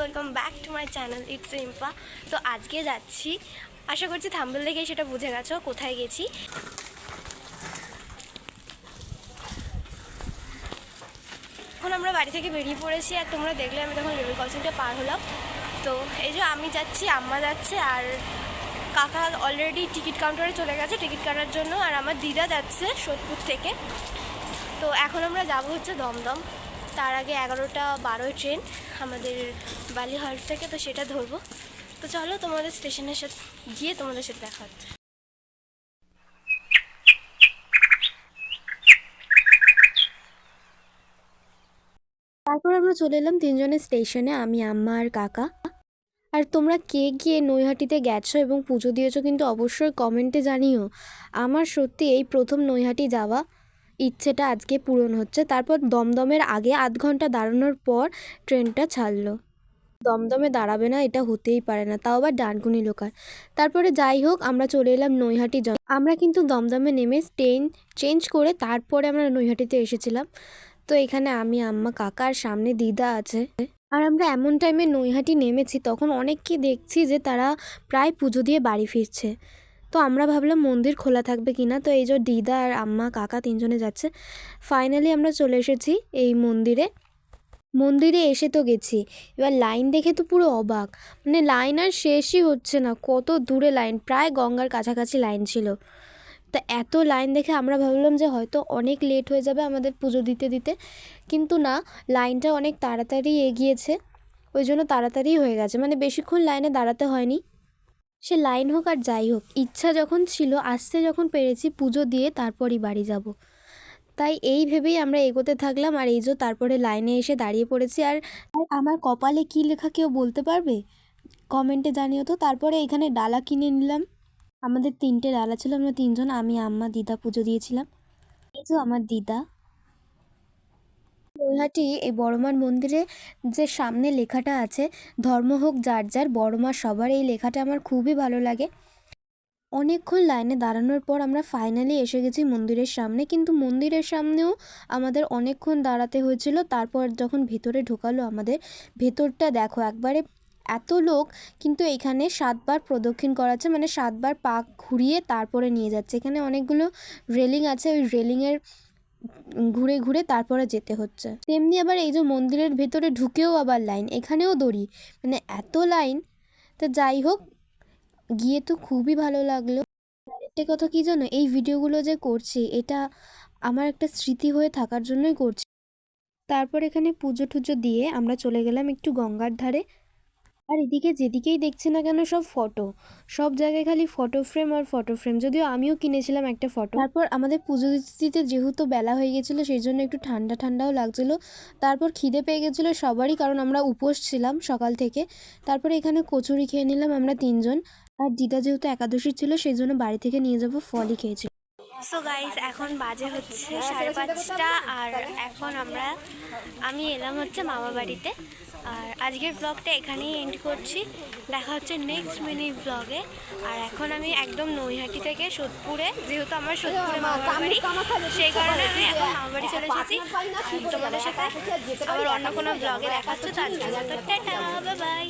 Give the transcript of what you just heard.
Welcome back to my channel it's IMPA তো আজকে যাচ্ছি। আশা করছি থাম্বেল দেখে সেটা বুঝে গেছো, কোথায় গেছি। এখন আমরা বাড়ি থেকে বেরিয়ে পড়েছি আর তোমরা দেখলে আমি তখন রেল ক্রসিংটা পার হলাম। তো এই যে আমি যাচ্ছি, আম্মা যাচ্ছে আর কাকা অলরেডি টিকিট কাউন্টারে চলে গেছে টিকিট কাটার জন্য আর আমার দিদা যাচ্ছে সোদপুর থেকে। তো এখন আমরা যাব হচ্ছে দমদম। তার আগে এগারোটা বারোয় ট্রেন আমাদের বালিহাট থেকে তো সেটা ধরবো। তো চলো তোমাদের স্টেশনের সাথে গিয়ে তোমাদের সাথে দেখা হচ্ছে। তারপর আমরা চলে এলাম তিনজনের স্টেশনে, আমি, আম্মা আর কাকা। আর তোমরা কে গিয়ে নৈহাটিতে গেছো এবং পুজো দিয়েছ কিন্তু অবশ্যই কমেন্টে জানিও। আমার সত্যি এই প্রথম নৈহাটি যাওয়া ইচ্ছেটা আজকে পূরণ হচ্ছে। তারপর দমদমের আগে আধ ঘণ্টা দাঁড়ানোর পর ট্রেনটা ছাড়লো। দমদমে দাঁড়াবে না, এটা হতেই পারে না, তাও আবার ডানকুনি লোকাল। তারপরে যাই হোক, আমরা চলে এলাম নৈহাটি জন আমরা কিন্তু দমদমে নেমে ট্রেন চেঞ্জ করে তারপরে আমরা নৈহাটিতে এসেছিলাম। তো এখানে আমি, আম্মা কাকার সামনে দিদা আছে। আর আমরা এমন টাইমে নৈহাটি নেমেছি, তখন অনেককে দেখছি যে তারা প্রায় পুজো দিয়ে বাড়ি ফিরছে। তো আমরা ভাবলাম মন্দির খোলা থাকবে কি না তো এই যে দিদা আর আম্মা, কাকা তিনজনে যাচ্ছে। ফাইনালি আমরা চলে এসেছি এই মন্দিরে। মন্দিরে এসে তো গেছি। এবার লাইন দেখে তো পুরো অবাক। মানে লাইন আর শেষই হচ্ছে না। কত দূরে লাইন, প্রায় গঙ্গার কাছাকাছি লাইন ছিল। তা এত লাইন দেখে আমরা ভাবলাম যে হয়তো অনেক লেট হয়ে যাবে আমাদের পুজো দিতে দিতে। কিন্তু না, লাইনটা অনেক তাড়াতাড়ি এগিয়েছে। ওই জন্য তাড়াতাড়ি হয়ে গেছে। মানে বেশিক্ষণ লাইনে দাঁড়াতে হয়নি। সে লাইন হোক আর যাই হোক, ইচ্ছা যখন ছিল, আসতে যখন পেরেছি, পুজো দিয়ে তারপরই বাড়ি যাব। তাই এই ভেবেই আমরা এগোতে থাকলাম আর এই যে তারপরে লাইনে এসে দাঁড়িয়ে পড়েছি। আর আমার কপালে কী লেখা কেউ বলতে পারবে? কমেন্টে জানিও তো, তারপরে এখানে ডালা কিনে নিলাম। আমাদের তিনটে ডালা ছিল, আমরা তিনজন, আমি, আম্মা, দিদা পুজো দিয়েছিলাম। এই যে আমার দিদা নৈহাটি এই বড়মার মন্দিরে যে সামনে লেখাটা আছে, ধর্ম হোক যার যার বড়মা সবার, এই লেখাটা আমার খুবই ভালো লাগে। অনেকক্ষণ লাইনে দাঁড়ানোর পর আমরা ফাইনালি এসে গেছি মন্দিরের সামনে, কিন্তু মন্দিরের সামনেও আমাদের অনেকক্ষণ দাঁড়াতে হয়েছিল। তারপর যখন ভেতরে ঢোকালো আমাদের, ভেতরটা দেখো একবারে এত লোক, কিন্তু এখানে সাতবার প্রদক্ষিণ করাচ্ছে মানে সাতবার পাক ঘুরিয়ে তারপরে নিয়ে যাচ্ছে। এখানে অনেকগুলো রেলিং আছে, ওই রেলিংয়ের ঘুরে ঘুরে তারপরে যেতে হচ্ছে। তেমনি আবার এই যে মন্দিরের ভেতরে ঢুকেও আবার লাইন, এখানেও দড়ি। মানে এত লাইন, তো যাই হোক, গিয়ে তো খুবই ভালো লাগল। আরেকটা কথা কি জানো, এই ভিডিওগুলো যে করছি, এটা আমার একটা স্মৃতি হয়ে থাকার জন্যই করছি। তারপর এখানে পুজো টুজো দিয়ে আমরা চলে গেলাম একটু গঙ্গার ধারে। আর এদিকে যেদিকেই দেখছি না কেন সব ফটো সব জায়গায় খালি ফটো ফ্রেম আর ফটো ফ্রেম যদিও আমিও কিনেছিলাম একটা ফটো তারপর আমাদের পুজো দিতে যেহেতু বেলা হয়ে গেছিল, সেই জন্য একটু ঠান্ডা ঠান্ডাও লাগছিল। তারপর খিদে পেয়ে গেছিল সবারই, কারণ আমরা উপোস ছিলাম সকাল থেকে। তারপরে এখানে কচুরি খেয়ে নিলাম আমরা তিনজন। আর দিদা যেহেতু একাদশী ছিল, সেই জন্য বাড়ি থেকে নিয়ে যাব, ফলই খেয়েছি। সো গাইস এখন বাজে হচ্ছে সাড়ে পাঁচটা আর এখন আমরা আমি এলাম হচ্ছে মামা বাড়িতে। আর আজকের ব্লগটা এখানেই এন্ড করছি। দেখা হচ্ছে নেক্সট মিনি ব্লগে আর এখন আমি একদম নৈহাটি থেকে সোদপুরে যেহেতু আমার সোদপুরে মামা বাড়ি সেই কারণে আমি এখন মামা বাড়ি চলে এসেছি। তোমাদের সাথে আবার অন্য কোনো ব্লগে দেখা হচ্ছে। তো টাটা বাই